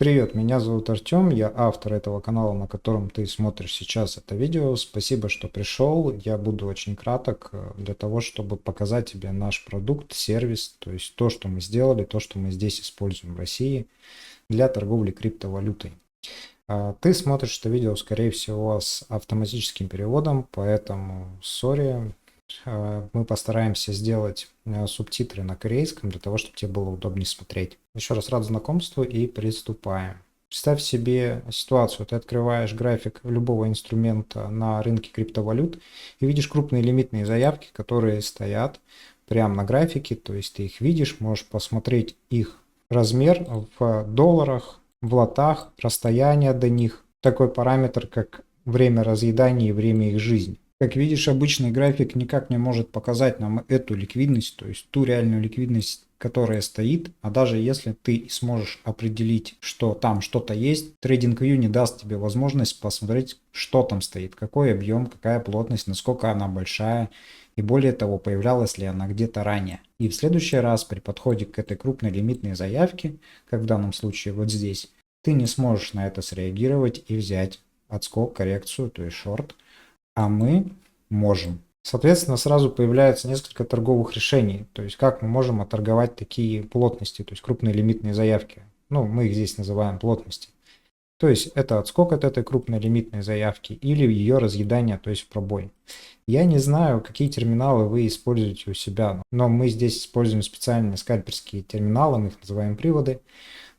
Привет, меня зовут Артем, я автор этого канала, на котором ты смотришь сейчас это видео. Спасибо, что пришел. Я буду очень краток э, для того, чтобы показать тебе наш продукт, сервис, то есть то, что мы сделали, то, что мы здесь используем в России для торговли криптовалютой. А, ты смотришь это видео, скорее всего, с автоматическим переводом, поэтому, сори, мы постараемся сделать э, субтитры на корейском для того, чтобы тебе было удобнее смотреть. Еще раз рад знакомству и приступаем. Представь себе ситуацию. Ты открываешь график любого инструмента на рынке криптовалют и видишь крупные лимитные заявки, которые стоят прямо на графике. То есть ты их видишь, можешь посмотреть их размер в долларах, в лотах, расстояние до них. Такой параметр, как время разъедания и время их жизни. Как видишь, обычный график никак не может показать нам эту ликвидность, то есть ту реальную ликвидность, которая стоит. А даже если ты сможешь определить, что там что-то есть, TradingView не даст тебе возможность посмотреть, что там стоит, какой объем, какая плотность, насколько она большая. И более того, появлялась ли она где-то ранее. И в следующий раз при подходе к этой крупной лимитной заявке, как в данном случае вот здесь, ты не сможешь на это среагировать и взять отскок, коррекцию, то есть шорт, а мы можем. Соответственно, сразу появляется несколько торговых решений, то есть как мы можем оторговать такие плотности, то есть крупные лимитные заявки. Ну, мы их здесь называем плотности. То есть это отскок от этой крупной лимитной заявки или ее разъедание, то есть пробой. Я не знаю, какие терминалы вы используете у себя, но мы здесь используем специальные скальперские терминалы, мы их называем приводы.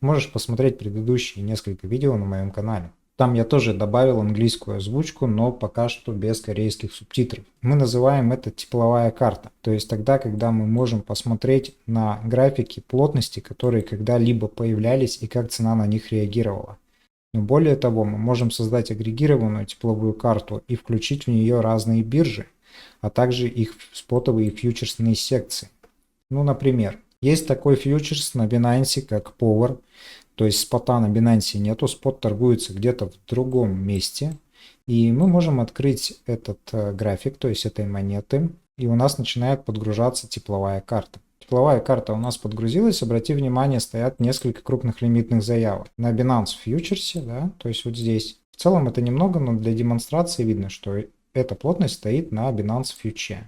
Можешь посмотреть предыдущие несколько видео на моем канале. Там я тоже добавил английскую озвучку, но пока что без корейских субтитров. Мы называем это тепловая карта. То есть тогда, когда мы можем посмотреть на графики плотности, которые когда-либо появлялись и как цена на них реагировала. Но более того, мы можем создать агрегированную тепловую карту и включить в нее разные биржи, а также их спотовые и фьючерсные секции. Ну, например, есть такой фьючерс на Binance, как Power, то есть спота на Binance нету, спот торгуется где-то в другом месте. И мы можем открыть этот э, график, то есть этой монеты, и у нас начинает подгружаться тепловая карта. Тепловая карта у нас подгрузилась, обрати внимание, стоят несколько крупных лимитных заявок. На Binance фьючерсе, да, то есть вот здесь. В целом это немного, но для демонстрации видно, что эта плотность стоит на Binance фьюче.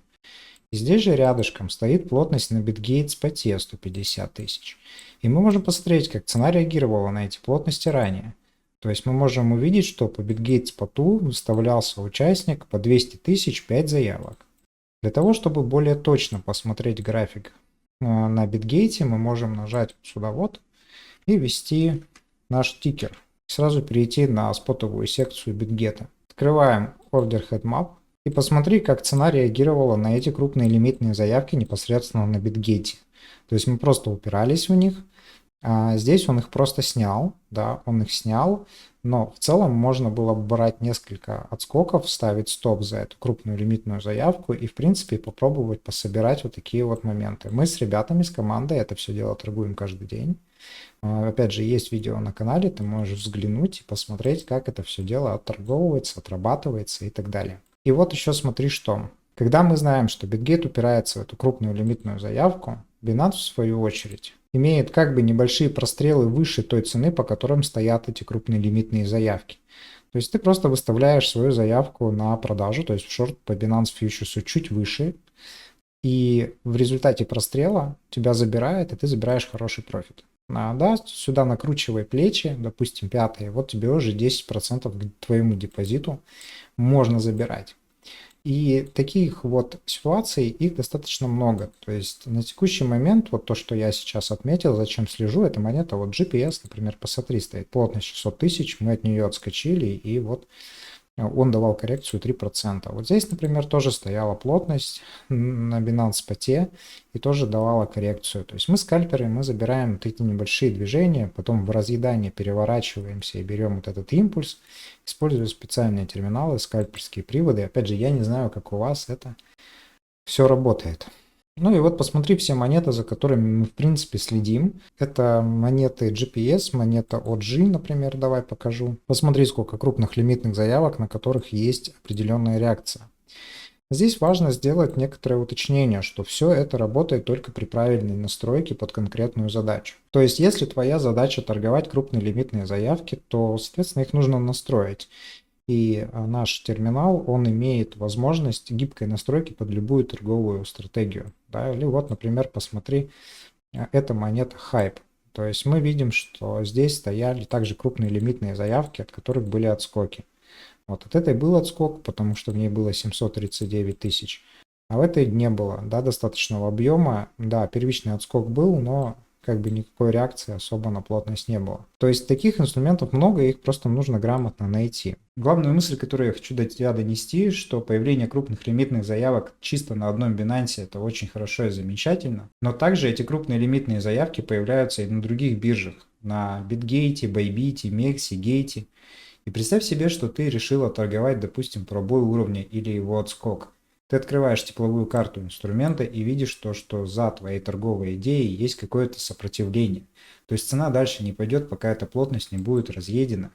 Здесь же рядышком стоит плотность на BitGate по T 150 тысяч. И мы можем посмотреть, как цена реагировала на эти плотности ранее. То есть мы можем увидеть, что по BitGate споту выставлялся участник по 200 тысяч 5 заявок. Для того, чтобы более точно посмотреть график э, на BitGate, мы можем нажать сюда вот и ввести наш тикер. Сразу перейти на спотовую секцию BitGate. Открываем Order Head Map и посмотри, как цена реагировала на эти крупные лимитные заявки непосредственно на битгейте. То есть мы просто упирались в них, а здесь он их просто снял, да, он их снял, но в целом можно было брать несколько отскоков, ставить стоп за эту крупную лимитную заявку и, в принципе, попробовать пособирать вот такие вот моменты. Мы с ребятами, с командой это все дело торгуем каждый день. А, опять же, есть видео на канале, ты можешь взглянуть и посмотреть, как это все дело отторговывается, отрабатывается и так далее. И вот еще смотри что. Когда мы знаем, что BitGate упирается в эту крупную лимитную заявку, Binance в свою очередь имеет как бы небольшие прострелы выше той цены, по которым стоят эти крупные лимитные заявки. То есть ты просто выставляешь свою заявку на продажу, то есть в шорт по Binance Futures чуть выше, и в результате прострела тебя забирает, и ты забираешь хороший профит. Да, сюда накручивай плечи, допустим, пятые, вот тебе уже 10% к твоему депозиту можно забирать. И таких вот ситуаций, их достаточно много. То есть на текущий момент, вот то, что я сейчас отметил, зачем слежу, это монета, вот GPS, например, посмотри, стоит плотность 600 тысяч, мы от нее отскочили, и вот он давал коррекцию 3%. Вот здесь, например, тоже стояла плотность на Binance Spot и тоже давала коррекцию. То есть мы скальперы, мы забираем вот эти небольшие движения, потом в разъедание переворачиваемся и берем вот этот импульс, используя специальные терминалы, скальперские приводы. Опять же, я не знаю, как у вас это все работает. Ну и вот посмотри все монеты, за которыми мы в принципе следим. Это монеты GPS, монета OG, например, давай покажу. Посмотри, сколько крупных лимитных заявок, на которых есть определенная реакция. Здесь важно сделать некоторое уточнение, что все это работает только при правильной настройке под конкретную задачу. То есть, если твоя задача торговать крупные лимитные заявки, то, соответственно, их нужно настроить. И а, наш терминал, он имеет возможность гибкой настройки под любую торговую стратегию. Да? Или вот, например, посмотри, а, это монета Hype. То есть мы видим, что здесь стояли также крупные лимитные заявки, от которых были отскоки. Вот от этой был отскок, потому что в ней было 739 тысяч. А в этой не было, да, достаточного объема. Да, первичный отскок был, но как бы никакой реакции особо на плотность не было. То есть таких инструментов много, их просто нужно грамотно найти. Главную мысль, которую я хочу до тебя донести, что появление крупных лимитных заявок чисто на одном Binance это очень хорошо и замечательно, но также эти крупные лимитные заявки появляются и на других биржах, на BitGate, Bybit, Mexi, Gate. И представь себе, что ты решила торговать, допустим, пробой уровня или его отскок. Ты открываешь тепловую карту инструмента и видишь то, что за твоей торговой идеей есть какое-то сопротивление. То есть цена дальше не пойдет, пока эта плотность не будет разъедена.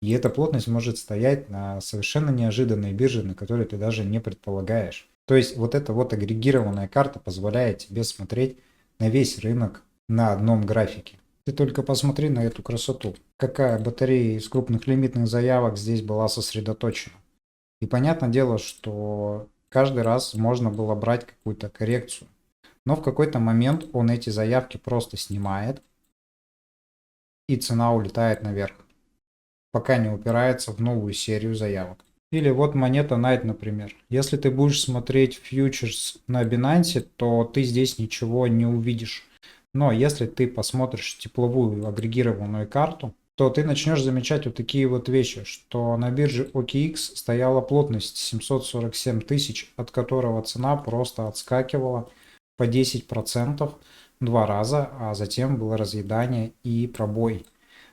И эта плотность может стоять на совершенно неожиданной бирже, на которой ты даже не предполагаешь. То есть вот эта вот агрегированная карта позволяет тебе смотреть на весь рынок на одном графике. Ты только посмотри на эту красоту. Какая батарея из крупных лимитных заявок здесь была сосредоточена. И понятное дело, что каждый раз можно было брать какую-то коррекцию. Но в какой-то момент он эти заявки просто снимает, и цена улетает наверх, пока не упирается в новую серию заявок. Или вот монета Night, например. Если ты будешь смотреть фьючерс на Binance, то ты здесь ничего не увидишь. Но если ты посмотришь тепловую агрегированную карту, то ты начнешь замечать вот такие вот вещи, что на бирже OKX стояла плотность 747 тысяч, от которого цена просто отскакивала по 10% два раза, а затем было разъедание и пробой.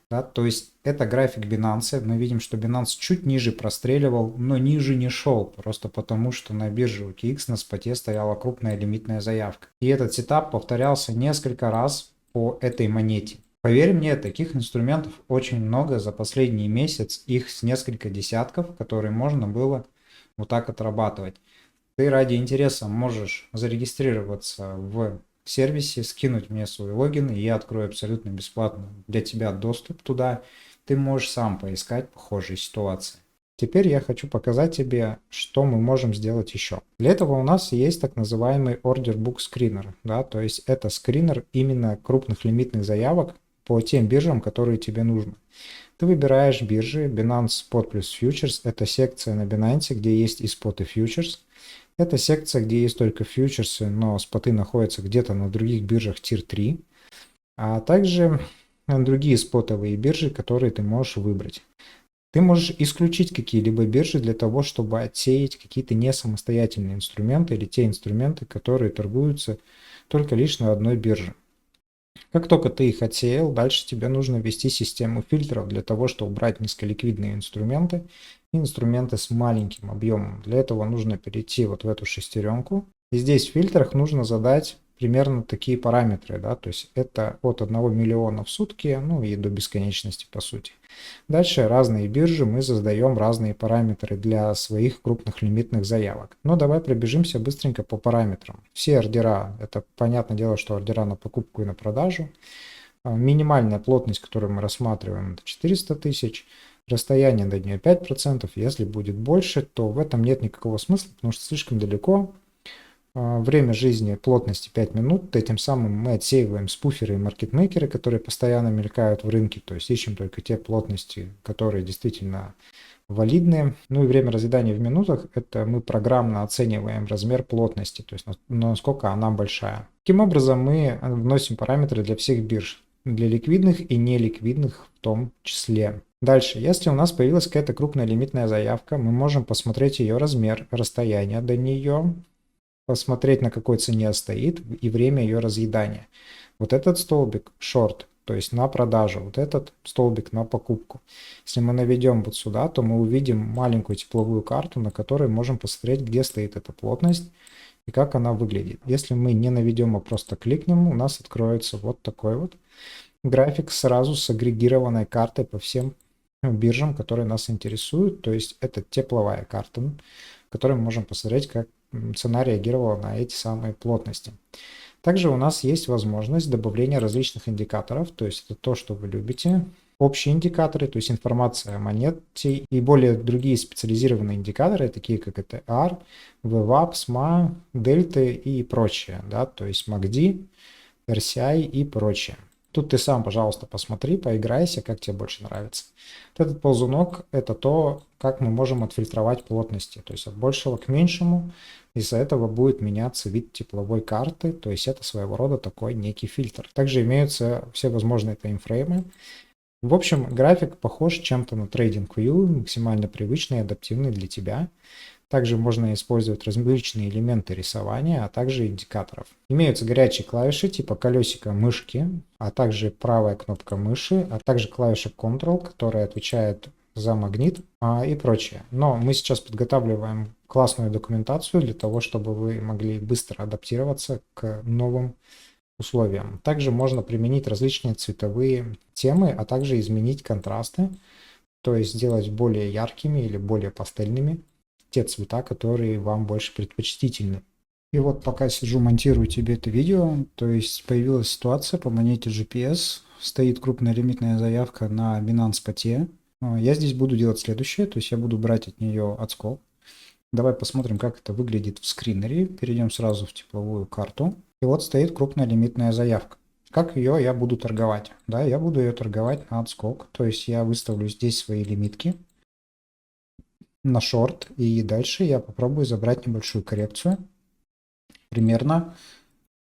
Да, то есть это график Binance. Мы видим, что Binance чуть ниже простреливал, но ниже не шел, просто потому что на бирже OKX на споте стояла крупная лимитная заявка. И этот сетап повторялся несколько раз по этой монете. Поверь мне, таких инструментов очень много за последний месяц, их с несколько десятков, которые можно было вот так отрабатывать. Ты ради интереса можешь зарегистрироваться в сервисе, скинуть мне свой логин, и я открою абсолютно бесплатно для тебя доступ туда. Ты можешь сам поискать похожие ситуации. Теперь я хочу показать тебе, что мы можем сделать еще. Для этого у нас есть так называемый Order Book Screener. Да? То есть это скринер именно крупных лимитных заявок по тем биржам, которые тебе нужны. Ты выбираешь биржи Binance Spot плюс Futures. Это секция на Binance, где есть и спот, и Futures. Это секция, где есть только фьючерсы, но споты находятся где-то на других биржах Tier 3, а также другие спотовые биржи, которые ты можешь выбрать. Ты можешь исключить какие-либо биржи для того, чтобы отсеять какие-то не самостоятельные инструменты или те инструменты, которые торгуются только лишь на одной бирже. Как только ты их отсеял, дальше тебе нужно ввести систему фильтров для того, чтобы убрать низколиквидные инструменты и инструменты с маленьким объемом. Для этого нужно перейти вот в эту шестеренку. И здесь в фильтрах нужно задать примерно такие параметры, да, то есть это от 1 миллиона в сутки, ну и до бесконечности по сути. Дальше разные биржи мы создаем разные параметры для своих крупных лимитных заявок. Но давай пробежимся быстренько по параметрам. Все ордера, это понятное дело, что ордера на покупку и на продажу. А, минимальная плотность, которую мы рассматриваем, это 400 тысяч. Расстояние до нее 5%. Если будет больше, то в этом нет никакого смысла, потому что слишком далеко время жизни плотности 5 минут, этим самым мы отсеиваем спуферы и маркетмейкеры, которые постоянно мелькают в рынке, то есть ищем только те плотности, которые действительно валидные. Ну и время разъедания в минутах, это мы программно оцениваем размер плотности, то есть насколько она большая. Таким образом мы вносим параметры для всех бирж, для ликвидных и неликвидных в том числе. Дальше, если у нас появилась какая-то крупная лимитная заявка, мы можем посмотреть ее размер, расстояние до нее, посмотреть, на какой цене стоит и время ее разъедания. Вот этот столбик short, то есть на продажу, вот этот столбик на покупку. Если мы наведем вот сюда, то мы увидим маленькую тепловую карту, на которой можем посмотреть, где стоит эта плотность и как она выглядит. Если мы не наведем, а просто кликнем, у нас откроется вот такой вот график сразу с агрегированной картой по всем биржам, которые нас интересуют. То есть это тепловая карта, в которой мы можем посмотреть, как цена реагировала на эти самые плотности. Также у нас есть возможность добавления различных индикаторов, то есть это то, что вы любите. Общие индикаторы, то есть информация о монете и более другие специализированные индикаторы, такие как это R, VWAP, SMA, дельты и прочее, да, то есть MACD, RCI и прочее. Тут ты сам, пожалуйста, посмотри, поиграйся, как тебе больше нравится. Вот этот ползунок – это то, как мы можем отфильтровать плотности, то есть от большего к меньшему. Из-за этого будет меняться вид тепловой карты, то есть это своего рода такой некий фильтр. Также имеются все возможные таймфреймы. В общем, график похож чем-то на TradingView, максимально привычный и адаптивный для тебя. Также можно использовать различные элементы рисования, а также индикаторов. Имеются горячие клавиши типа колесика мышки, а также правая кнопка мыши, а также клавиша Ctrl, которая отвечает за магнит а, и прочее. Но мы сейчас подготавливаем классную документацию для того, чтобы вы могли быстро адаптироваться к новым условиям. Также можно применить различные цветовые темы, а также изменить контрасты, то есть сделать более яркими или более пастельными те цвета, которые вам больше предпочтительны. И вот пока сижу, монтирую тебе это видео, то есть появилась ситуация по монете GPS, стоит крупная лимитная заявка на Binance Pote. А, я здесь буду делать следующее, то есть я буду брать от нее отскок. Давай посмотрим, как это выглядит в скринере. Перейдем сразу в тепловую карту. И вот стоит крупная лимитная заявка. Как ее я буду торговать? Да, я буду ее торговать на отскок. То есть я выставлю здесь свои лимитки на шорт. И дальше я попробую забрать небольшую коррекцию. Примерно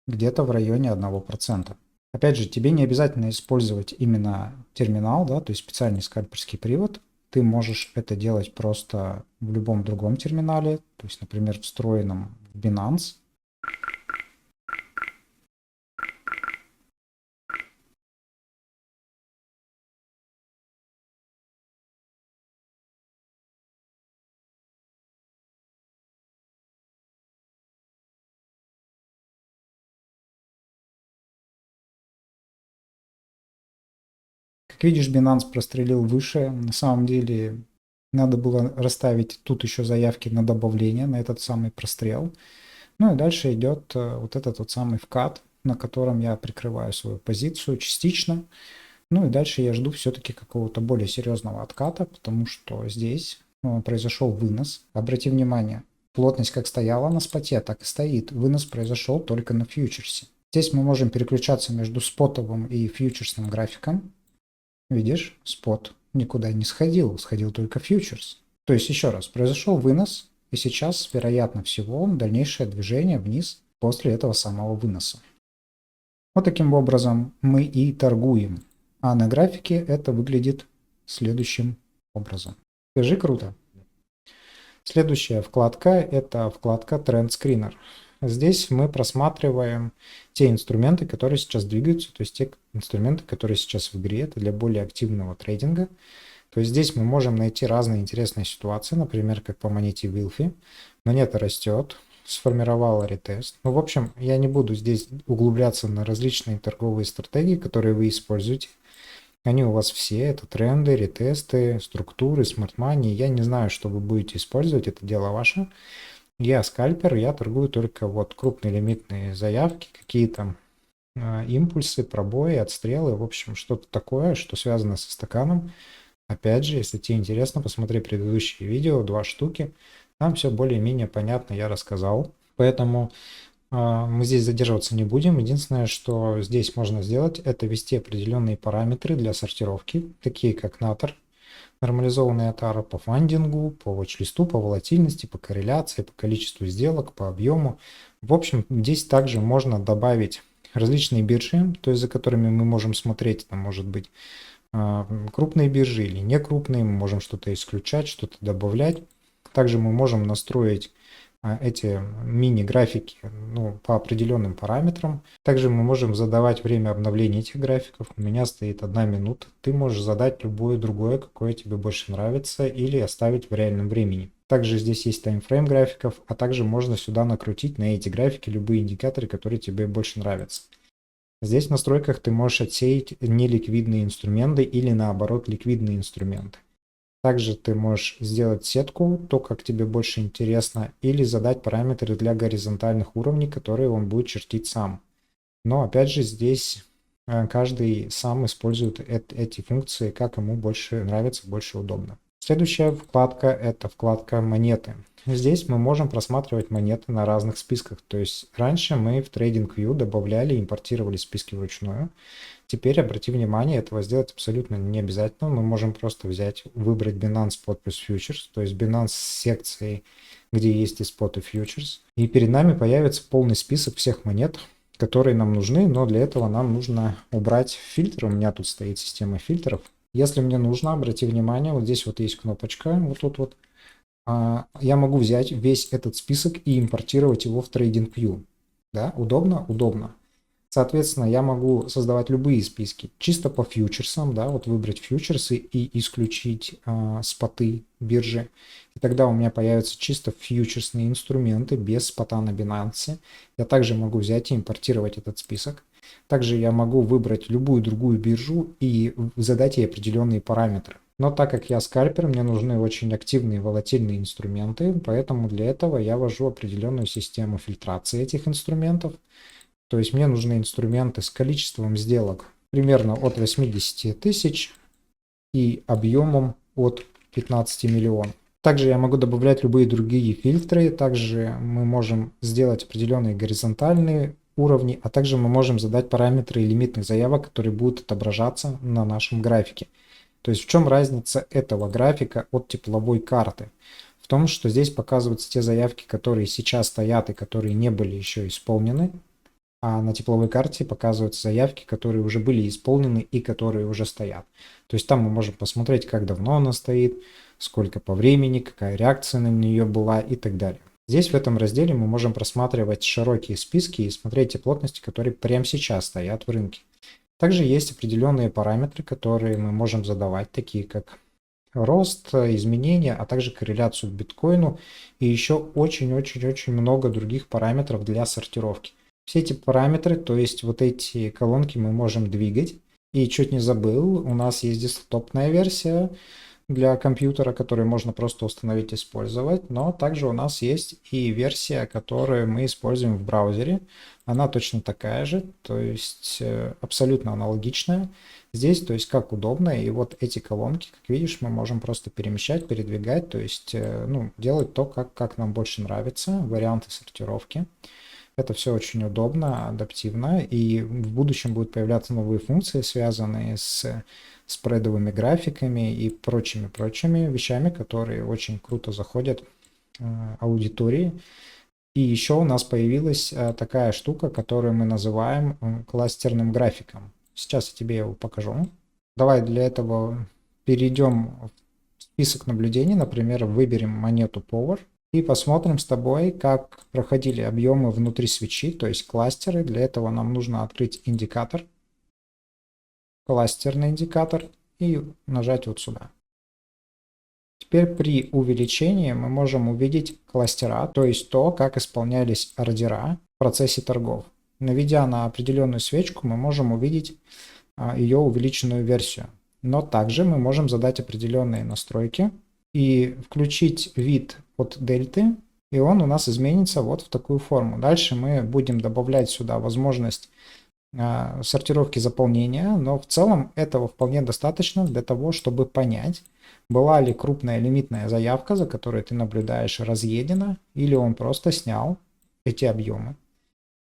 где-то в районе 1%. Опять же, тебе не обязательно использовать именно терминал, да, то есть специальный скальперский привод. Ты можешь это делать просто в любом другом терминале, то есть, например, встроенном в Binance. Как видишь, Binance прострелил выше. На самом деле надо было расставить тут еще заявки на добавление, на этот самый прострел. Ну и дальше идет э, вот этот вот самый вкат, на котором я прикрываю свою позицию частично. Ну и дальше я жду все-таки какого-то более серьезного отката, потому что здесь ну, произошел вынос. Обрати внимание, плотность как стояла на споте, так и стоит. Вынос произошел только на фьючерсе. Здесь мы можем переключаться между спотовым и фьючерсным графиком. Видишь, спот никуда не сходил, сходил только фьючерс. То есть, еще раз, произошел вынос, и сейчас, вероятно всего, дальнейшее движение вниз после этого самого выноса. Вот таким образом мы и торгуем. А на графике это выглядит следующим образом. Скажи круто. Следующая вкладка – это вкладка Trend Screener. Здесь мы просматриваем те инструменты, которые сейчас двигаются, то есть те инструменты, которые сейчас в игре, это для более активного трейдинга. То есть здесь мы можем найти разные интересные ситуации, например, как по монете Вилфи. Монета растет, сформировала ретест. Ну, в общем, я не буду здесь углубляться на различные торговые стратегии, которые вы используете. Они у вас все, это тренды, ретесты, структуры, смарт-мани. Я не знаю, что вы будете использовать, это дело ваше. Я скальпер, я торгую только вот крупные лимитные заявки, какие-то э, импульсы, пробои, отстрелы, в общем, что-то такое, что связано со стаканом. Опять же, если тебе интересно, посмотри предыдущие видео, два штуки. Там все более-менее понятно я рассказал. Поэтому э, мы здесь задерживаться не будем. Единственное, что здесь можно сделать, это ввести определенные параметры для сортировки, такие как натор, нормализованная тара по фандингу, по watch по волатильности, по корреляции, по количеству сделок, по объему. В общем, здесь также можно добавить различные биржи, то есть за которыми мы можем смотреть, там может быть а, крупные биржи или не крупные, мы можем что-то исключать, что-то добавлять. Также мы можем настроить эти мини-графики ну, по определенным параметрам. Также мы можем задавать время обновления этих графиков. У меня стоит одна минута. Ты можешь задать любое другое, какое тебе больше нравится, или оставить в реальном времени. Также здесь есть таймфрейм графиков, а также можно сюда накрутить на эти графики любые индикаторы, которые тебе больше нравятся. Здесь в настройках ты можешь отсеять неликвидные инструменты или наоборот ликвидные инструменты. Также ты можешь сделать сетку, то, как тебе больше интересно, или задать параметры для горизонтальных уровней, которые он будет чертить сам. Но опять же здесь э, каждый сам использует эти функции, как ему больше нравится, больше удобно. Следующая вкладка – это вкладка «Монеты». Здесь мы можем просматривать монеты на разных списках. То есть раньше мы в TradingView добавляли импортировали списки вручную. Теперь, обрати внимание, этого сделать абсолютно не обязательно. Мы можем просто взять, выбрать Binance Spot плюс Futures, то есть Binance с секцией, где есть и Spot, и Futures. И перед нами появится полный список всех монет, которые нам нужны, но для этого нам нужно убрать фильтры. У меня тут стоит система фильтров. Если мне нужно, обрати внимание, вот здесь вот есть кнопочка, вот тут вот. А, я могу взять весь этот список и импортировать его в TradingView. Да, удобно? Удобно. Соответственно, я могу создавать любые списки чисто по фьючерсам, да, вот выбрать фьючерсы и исключить э, споты биржи. И тогда у меня появятся чисто фьючерсные инструменты без спота на Binance. Я также могу взять и импортировать этот список. Также я могу выбрать любую другую биржу и задать ей определенные параметры. Но так как я скальпер, мне нужны очень активные волатильные инструменты, поэтому для этого я ввожу определенную систему фильтрации этих инструментов. То есть мне нужны инструменты с количеством сделок примерно от 80 тысяч и объемом от 15 миллионов. Также я могу добавлять любые другие фильтры. Также мы можем сделать определенные горизонтальные уровни, а также мы можем задать параметры лимитных заявок, которые будут отображаться на нашем графике. То есть в чем разница этого графика от тепловой карты? В том, что здесь показываются те заявки, которые сейчас стоят и которые не были еще исполнены, а на тепловой карте показываются заявки, которые уже были исполнены и которые уже стоят. То есть там мы можем посмотреть, как давно она стоит, сколько по времени, какая реакция на нее была и так далее. Здесь в этом разделе мы можем просматривать широкие списки и смотреть те плотности, которые прямо сейчас стоят в рынке. Также есть определенные параметры, которые мы можем задавать, такие как рост, изменения, а также корреляцию к биткоину и еще очень-очень-очень много других параметров для сортировки. Все эти параметры, то есть вот эти колонки мы можем двигать. И чуть не забыл, у нас есть десктопная версия, для компьютера, который можно просто установить и использовать, но также у нас есть и версия, которую мы используем в браузере. Она точно такая же, то есть э, абсолютно аналогичная. Здесь, то есть как удобно, и вот эти колонки, как видишь, мы можем просто перемещать, передвигать, то есть э, ну, делать то, как, как нам больше нравится, варианты сортировки. Это все очень удобно, адаптивно, и в будущем будут появляться новые функции, связанные с спредовыми графиками и прочими-прочими вещами, которые очень круто заходят э, аудитории. И еще у нас появилась э, такая штука, которую мы называем э, кластерным графиком. Сейчас я тебе его покажу. Давай для этого перейдем в список наблюдений, например, выберем монету Power и посмотрим с тобой, как проходили объемы внутри свечи, то есть кластеры. Для этого нам нужно открыть индикатор кластерный индикатор и нажать вот сюда. Теперь при увеличении мы можем увидеть кластера, то есть то, как исполнялись ордера в процессе торгов. Наведя на определенную свечку, мы можем увидеть а, ее увеличенную версию. Но также мы можем задать определенные настройки и включить вид от дельты, и он у нас изменится вот в такую форму. Дальше мы будем добавлять сюда возможность а, сортировки заполнения, но в целом этого вполне достаточно для того, чтобы понять, была ли крупная лимитная заявка, за которой ты наблюдаешь, разъедена, или он просто снял эти объемы.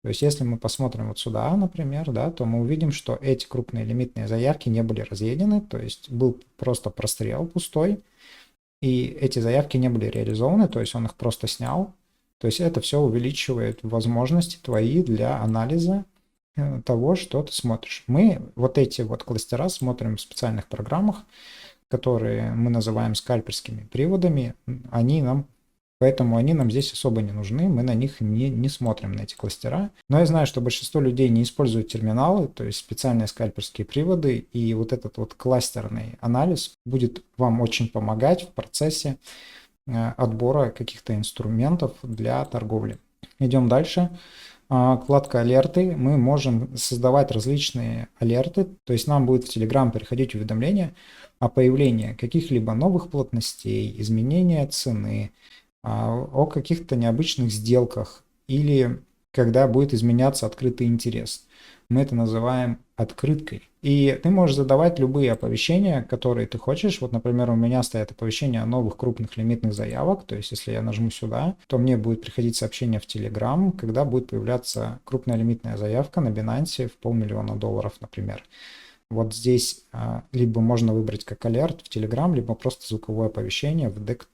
То есть если мы посмотрим вот сюда, например, да, то мы увидим, что эти крупные лимитные заявки не были разъедены, то есть был просто прострел пустой, и эти заявки не были реализованы, то есть он их просто снял. То есть это все увеличивает возможности твои для анализа Э, того, что ты смотришь. Мы вот эти вот кластера смотрим в специальных программах, которые мы называем скальперскими приводами. Они нам Поэтому они нам здесь особо не нужны, мы на них не, не смотрим, на эти кластера. Но я знаю, что большинство людей не используют терминалы, то есть специальные скальперские приводы, и вот этот вот кластерный анализ будет вам очень помогать в процессе э, отбора каких-то инструментов для торговли. Идем дальше. А, вкладка алерты, мы можем создавать различные алерты, то есть нам будет в Telegram приходить уведомление о появлении каких-либо новых плотностей, изменения цены, о каких-то необычных сделках или когда будет изменяться открытый интерес. Мы это называем открыткой. И ты можешь задавать любые оповещения, которые ты хочешь. Вот, например, у меня стоят оповещения о новых крупных лимитных заявок. То есть, если я нажму сюда, то мне будет приходить сообщение в Telegram, когда будет появляться крупная лимитная заявка на Binance в полмиллиона долларов, например. Вот здесь а, либо можно выбрать как алерт в Telegram, либо просто звуковое оповещение в дек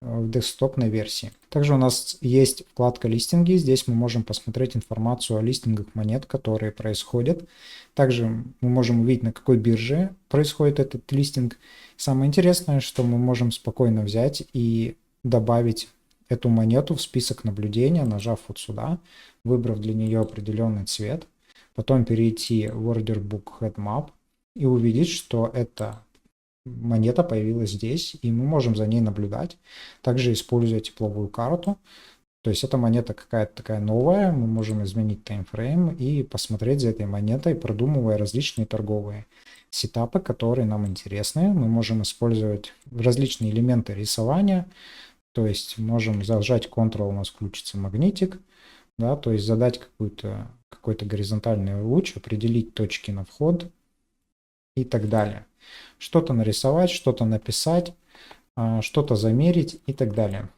в десктопной версии. Также у нас есть вкладка листинги. Здесь мы можем посмотреть информацию о листингах монет, которые происходят. Также мы можем увидеть, на какой бирже происходит этот листинг. Самое интересное, что мы можем спокойно взять и добавить эту монету в список наблюдения, нажав вот сюда, выбрав для нее определенный цвет, потом перейти в Order Book Head Map и увидеть, что это монета появилась здесь, и мы можем за ней наблюдать. Также используя тепловую карту. То есть эта монета какая-то такая новая, мы можем изменить таймфрейм и посмотреть за этой монетой, продумывая различные торговые сетапы, которые нам интересны. Мы можем использовать различные элементы рисования, то есть можем зажать Ctrl, у нас включится магнитик, да, то есть задать какой-то какой-то горизонтальный луч, определить точки на вход и так далее что-то нарисовать, что-то написать, а, что-то замерить и так далее.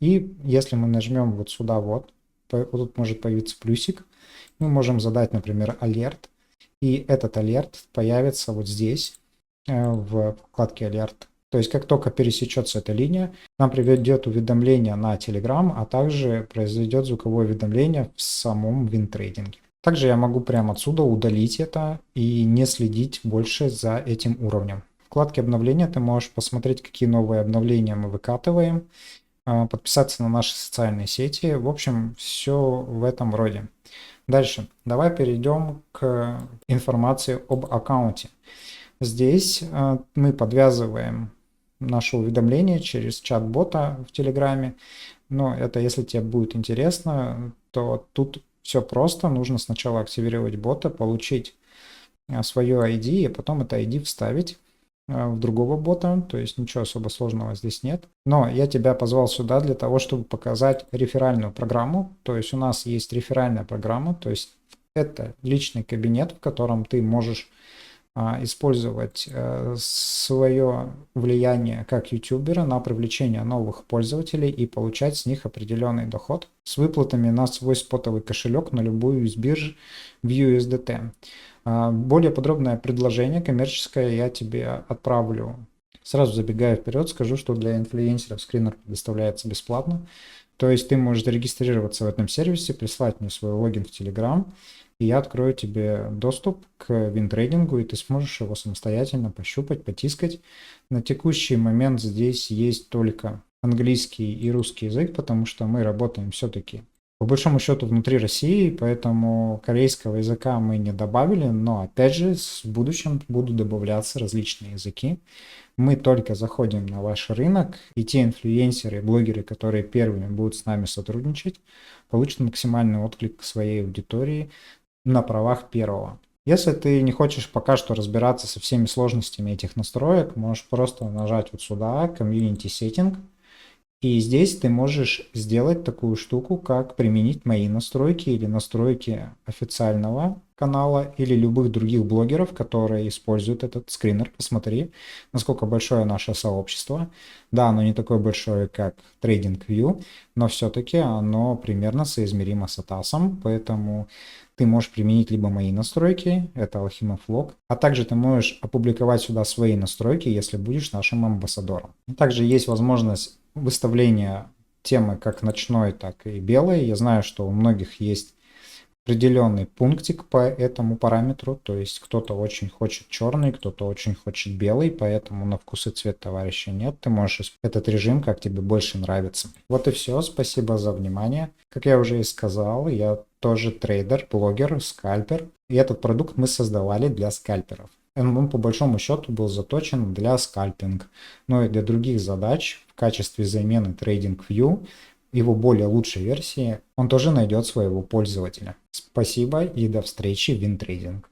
И если мы нажмем вот сюда вот, вот тут может появиться плюсик, мы можем задать, например, алерт, и этот алерт появится вот здесь, э, в вкладке алерт. То есть как только пересечется эта линия, нам приведет уведомление на Telegram, а также произведет звуковое уведомление в самом WinTrading. Также я могу прямо отсюда удалить это и не следить больше за этим уровнем. В вкладке обновления ты можешь посмотреть, какие новые обновления мы выкатываем, а, подписаться на наши социальные сети. В общем, все в этом роде. Дальше, давай перейдем к информации об аккаунте. Здесь а, мы подвязываем наше уведомление через чат-бота в Телеграме. Но это если тебе будет интересно, то тут все просто, нужно сначала активировать бота, получить а, свое ID, и потом это ID вставить а, в другого бота, то есть ничего особо сложного здесь нет. Но я тебя позвал сюда для того, чтобы показать реферальную программу, то есть у нас есть реферальная программа, то есть это личный кабинет, в котором ты можешь использовать э, свое влияние как ютубера на привлечение новых пользователей и получать с них определенный доход с выплатами на свой спотовый кошелек на любую из бирж в USDT. А, более подробное предложение коммерческое я тебе отправлю. Сразу забегая вперед, скажу, что для инфлюенсеров скринер предоставляется бесплатно. То есть ты можешь зарегистрироваться в этом сервисе, прислать мне свой логин в Telegram, и я открою тебе доступ к винтрейдингу, и ты сможешь его самостоятельно пощупать, потискать. На текущий момент здесь есть только английский и русский язык, потому что мы работаем все-таки по большому счету внутри России, поэтому корейского языка мы не добавили, но опять же в будущем будут добавляться различные языки. Мы только заходим на ваш рынок, и те инфлюенсеры, блогеры, которые первыми будут с нами сотрудничать, получат максимальный отклик к своей аудитории, на правах первого. Если ты не хочешь пока что разбираться со всеми сложностями этих настроек, можешь просто нажать вот сюда Community Setting, и здесь ты можешь сделать такую штуку, как применить мои настройки или настройки официального канала или любых других блогеров, которые используют этот скринер. Посмотри, насколько большое наше сообщество. Да, оно не такое большое, как TradingView, но все-таки оно примерно соизмеримо с ATAS, поэтому ты можешь применить либо мои настройки, это Alchemov Log, а также ты можешь опубликовать сюда свои настройки, если будешь нашим амбассадором. Также есть возможность выставления темы как ночной, так и белой. Я знаю, что у многих есть определенный пунктик по этому параметру, то есть кто-то очень хочет черный, кто-то очень хочет белый, поэтому на вкус и цвет товарища нет, ты можешь этот режим, как тебе больше нравится. Вот и все, спасибо за внимание. Как я уже и сказал, я тоже трейдер, блогер, скальпер, и этот продукт мы создавали для скальперов. Он по большому счету был заточен для скальпинг, но и для других задач в качестве замены TradingView его более лучшей версии, он тоже найдет своего пользователя. Спасибо и до встречи в WinTrading.